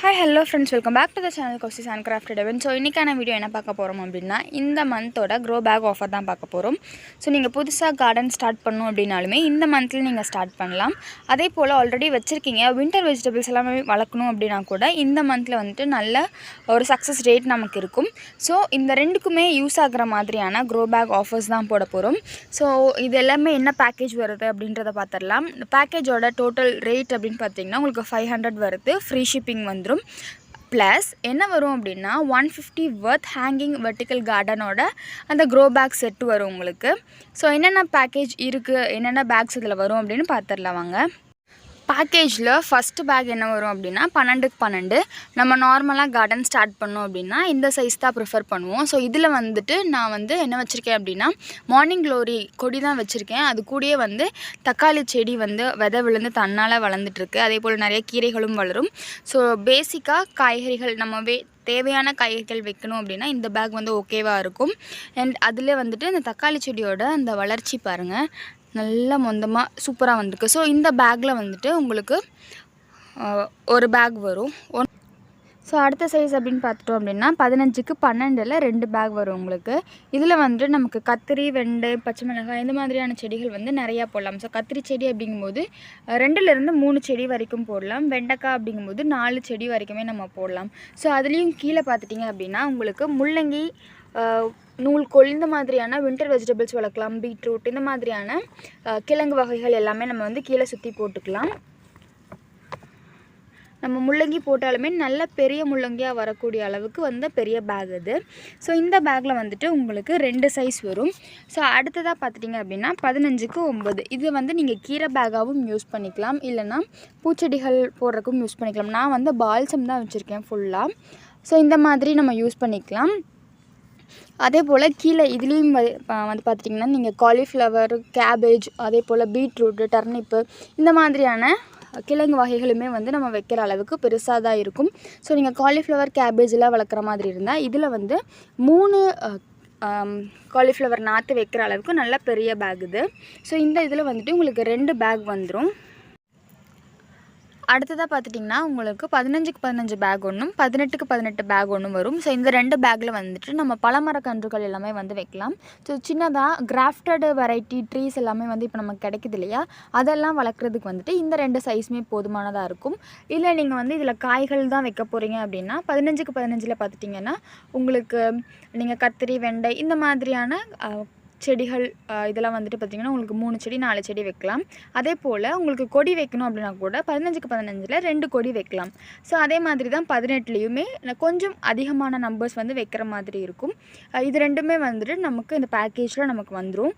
Hi hello friends welcome back to the channel கோசிஸ் and craft டெவன் so இன்றைக்கான video என்ன பார்க்க போகிறோம் அப்படின்னா இந்த மந்தோட க்ரோ பேக் ஆஃபர் தான் பார்க்க போகிறோம் ஸோ நீங்கள் புதுசாக கார்டன் ஸ்டார்ட் பண்ணணும் அப்படின்னாலுமே இந்த மந்தில் நீங்கள் ஸ்டார்ட் பண்ணலாம். அதே போல் ஆல்ரெடி வச்சுருக்கீங்க வின்டர் வெஜிடபிள்ஸ் எல்லாமே வளர்க்கணும் அப்படின்னா கூட இந்த மந்தில் வந்துட்டு நல்ல ஒரு சக்ஸஸ் ரேட் நமக்கு இருக்கும். ஸோ இந்த ரெண்டுக்குமே யூஸ் ஆகிற மாதிரியான க்ரோ பேக் ஆஃபர்ஸ் தான் போட போகிறோம் ஸோ இது எல்லாமே என்ன பேக்கேஜ் வருது அப்படின்றத பார்த்துடலாம். பேக்கேஜோட டோட்டல் ரேட் அப்படின்னு பார்த்தீங்கன்னா உங்களுக்கு ஃபைவ் ஹண்ட்ரட் வருது. ஃப்ரீ ஷிப்பிங் வந்துடும் ப்ளஸ் என்ன வரும் அப்படின்னா one fifty worth hanging vertical கார்டனோட அந்த க்ரோ பேக் செட்டு வரும் உங்களுக்கு. ஸோ என்னென்ன பேக்கேஜ் இருக்குது என்னென்ன பேக்ஸ் இதில் வரும் அப்படின்னு பார்த்துடலாம் வாங்க. பேக்கேஜில் ஃபஸ்ட்டு பேக் என்ன வரும் அப்படின்னா பன்னெண்டுக்கு பன்னெண்டு. நம்ம நார்மலாக கார்டன் ஸ்டார்ட் பண்ணோம் அப்படின்னா இந்த சைஸ் தான் ப்ரிஃபர் பண்ணுவோம். ஸோ இதில் வந்துட்டு நான் வந்து என்ன வச்சுருக்கேன் அப்படின்னா மார்னிங் க்ளோரி கொடி தான் வச்சுருக்கேன். அது கூடயே வந்து தக்காளி செடி வந்து விதை விழுந்து தன்னால் வளர்ந்துட்டுருக்கு. அதே போல் நிறைய கீரைகளும் வளரும். ஸோ பேசிக்காக காய்கறிகள் நம்ம வே தேவையான காய்கறிகள் வைக்கணும் அப்படின்னா இந்த பேக் வந்து ஓகேவாக இருக்கும். அண்ட் அதில் வந்துட்டு இந்த தக்காளி செடியோட அந்த வளர்ச்சி பாருங்கள் நல்லா மொந்தமாக சூப்பராக வந்திருக்கு. ஸோ இந்த பேக்கில் வந்துட்டு உங்களுக்கு ஒரு பேக் வரும். ஒன் ஸோ அடுத்த சைஸ் அப்படின்னு பார்த்துட்டோம் அப்படின்னா பதினஞ்சுக்கு பன்னெண்டில் ரெண்டு பேக் வரும் உங்களுக்கு. இதில் வந்துட்டு நமக்கு கத்திரி வெண்டை பச்சை மிளகாய் இந்த மாதிரியான செடிகள் வந்து நிறையா போடலாம். ஸோ கத்திரி செடி அப்படிங்கும்போது ரெண்டுலேருந்து மூணு செடி வரைக்கும் போடலாம். வெண்டைக்காய் அப்படிங்கும்போது நாலு செடி வரைக்குமே நம்ம போடலாம். ஸோ அதுலேயும் கீழே பார்த்துட்டிங்க அப்படின்னா உங்களுக்கு முள்ளங்கி நூல்கோல் இந்த மாதிரியான வின்டர் வெஜிடபிள்ஸ் வளர்க்கலாம் பீட்ரூட் இந்த மாதிரியான கிழங்கு வகைகள் எல்லாமே நம்ம வந்து கீழே சுற்றி போட்டுக்கலாம். நம்ம முள்ளங்கி போட்டாலுமே நல்ல பெரிய முள்ளங்கியாக வரக்கூடிய அளவுக்கு வந்த பெரிய பேக் இது ஸோ இந்த பேக்கில் வந்துட்டு உங்களுக்கு ரெண்டு சைஸ் வரும். ஸோ அடுத்ததாக பார்த்துட்டிங்க அப்படின்னா பதினஞ்சுக்கு ஒம்பது இது வந்து நீங்கள் கீரை பேக்காகவும் யூஸ் பண்ணிக்கலாம். இல்லைன்னா பூச்செடிகள் போடுறக்கும் யூஸ் பண்ணிக்கலாம். நான் வந்து பால்சம் தான் வச்சுருக்கேன் ஃபுல்லாக ஸோ இந்த மாதிரி நம்ம யூஸ் பண்ணிக்கலாம். அதே போல் கீழே இதுலேயும் வ- வந்து பார்த்துட்டிங்கன்னா நீங்கள் காலிஃப்ளவர் கேபேஜ் அதே போல் பீட்ரூட்டு டர்னிப்பு இந்த மாதிரியான கிழங்கு வகைகளுமே வந்து நம்ம வைக்கிற அளவுக்கு பெருசாக தான் இருக்கும். ஸோ நீங்கள் காலிஃப்ளவர் கேபேஜெலாம் வளர்க்குற மாதிரி இருந்தால் இதில் வந்து மூணு காலிஃப்ளவர் நாற்று வைக்கிற அளவுக்கு நல்ல பெரிய பேக் இது. ஸோ இந்த இதில் வந்துட்டு உங்களுக்கு ரெண்டு பேக் வந்துடும் அடுத்ததாக பார்த்துட்டிங்கன்னா உங்களுக்கு பதினஞ்சுக்கு பதினஞ்சு பேக் ஒன்றும் பதினெட்டுக்கு பதினெட்டு பேக் ஒன்றும் வரும். ஸோ இந்த ரெண்டு பேக்கில் வந்துட்டு நம்ம பழமர கன்றுகள் எல்லாமே வந்து வைக்கலாம். ஸோ சின்னதாக கிராஃப்டடு வெரைட்டி ட்ரீஸ் எல்லாமே வந்து இப்போ நமக்கு கிடைக்குது இல்லையா? அதெல்லாம் வளர்க்குறதுக்கு வந்துட்டு இந்த ரெண்டு சைஸுமே போதுமானதாக இருக்கும். இல்லை நீங்கள் வந்து இதில் காய்கள் தான் வைக்க போகிறீங்க அப்படின்னா பதினஞ்சுக்கு பதினஞ்சில் பார்த்துட்டிங்கன்னா உங்களுக்கு நீங்கள் கத்திரி வெண்டை இந்த மாதிரியான செடிகள் இதெல்லாம் வந்துட்டு பார்த்திங்கன்னா உங்களுக்கு மூணு செடி நாலு செடி வைக்கலாம். அதே போல் உங்களுக்கு கொடி வைக்கணும் அப்படின்னா கூட பதினஞ்சுக்கு பதினஞ்சில் ரெண்டு கொடி வைக்கலாம். ஸோ அதே மாதிரி தான் பதினெட்டுலேயுமே கொஞ்சம் அதிகமான நம்பர்ஸ் வந்து வைக்கிற மாதிரி இருக்கும். இது ரெண்டுமே வந்துட்டு நமக்கு இந்த பேக்கேஜில் நமக்கு வந்துடும்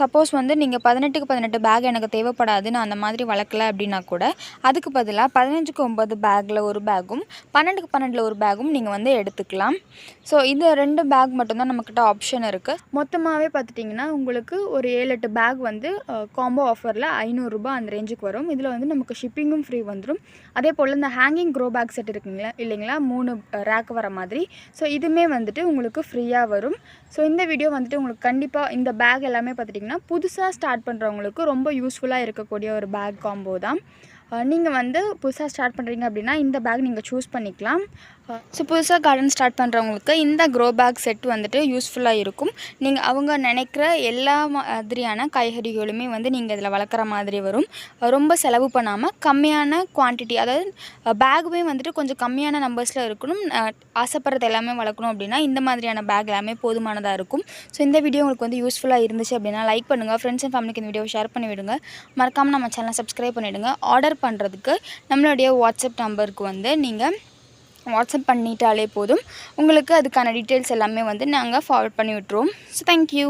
சப்போஸ் வந்து நீங்கள் பதினெட்டுக்கு பதினெட்டு பேக் எனக்கு தேவைப்படாது நான் அந்த மாதிரி வளர்க்கல அப்படின்னா கூட அதுக்கு பதிலாக பதினஞ்சுக்கு ஒம்பது பேக்கில் ஒரு பேக்கும் பன்னெண்டுக்கு பன்னெண்டில் ஒரு பேக்கும் நீங்கள் வந்து எடுத்துக்கலாம். ஸோ இந்த ரெண்டு பேக் மட்டும்தான் நம்மக்கிட்ட ஆப்ஷன் இருக்குது மொத்தமாகவே பார்த்துட்டிங்கன்னா உங்களுக்கு ஒரு ஏழு எட்டு பேக் வந்து காம்போ ஆஃபரில் ஐநூறுரூபா அந்த ரேஞ்சுக்கு வரும். இதில் வந்து நமக்கு ஷிப்பிங்கும் ஃப்ரீ வந்துடும் அதே போல் இந்த ஹேங்கிங் க்ரோ பேக் செட் இருக்குங்களா இல்லைங்களா மூணு ரேக் வர மாதிரி. ஸோ இதுவுமே வந்துட்டு உங்களுக்கு ஃப்ரீயாக வரும். ஸோ இந்த வீடியோ வந்துட்டு உங்களுக்கு கண்டிப்பாக இந்த பேக் எல்லாமே பார்த்துட்டிங்கன்னா புதுசாக ஸ்டார்ட் பண்ணுறவங்களுக்கு ரொம்ப யூஸ்ஃபுல்லாக இருக்கக்கூடிய ஒரு பேக் காம்போ தான். நீங்கள் வந்து புதுசாக ஸ்டார்ட் பண்ணுறீங்க அப்படின்னா இந்த பேக் நீங்கள் சூஸ் பண்ணிக்கலாம். ஸோ புதுசாக கார்டன் ஸ்டார்ட் பண்ணுறவங்களுக்கு இந்த க்ரோ பேக் செட் வந்துட்டு யூஸ்ஃபுல்லாக இருக்கும். நீங்கள் அவங்க நினைக்கிற எல்லா மாதிரியான காய்கறிகளுமே வந்து நீங்கள் இதில் வளர்க்குற மாதிரி வரும். ரொம்ப செலவு பண்ணாமல் கம்மியான குவான்டிட்டி அதாவது பேகுமே வந்துட்டு கொஞ்சம் கம்மியான நம்பர்ஸில் இருக்கணும். ஆசைப்படுறது எல்லாமே வளர்க்கணும் அப்படின்னா இந்த மாதிரியான பேக் எல்லாமே போதுமானதாக இருக்கும். ஸோ இந்த வீடியோ உங்களுக்கு வந்து யூஸ்ஃபுல்லாக இருந்துச்சு அப்படின்னா லைக் பண்ணுங்கள் ஃப்ரெண்ட்ஸ் அண்ட் ஃபேமிலிக்கு இந்த வீடியோ ஷேர் பண்ணிவிடுங்க. மறக்காமல் நம்ம சேனலை சப்ஸ்கிரைப் பண்ணிவிடுங்க ஆர்டர் பண்ணுறதுக்கு நம்மளுடைய வாட்ஸ்அப் நம்பருக்கு வந்து நீங்கள் வாட்ஸ்அப் பண்ணிட்டாலே போதும். உங்களுக்கு அதுக்கான டீட்டெயில்ஸ் எல்லாமே வந்து நாங்கள் ஃபார்வர்ட் பண்ணி விட்டுருவோம். So thank you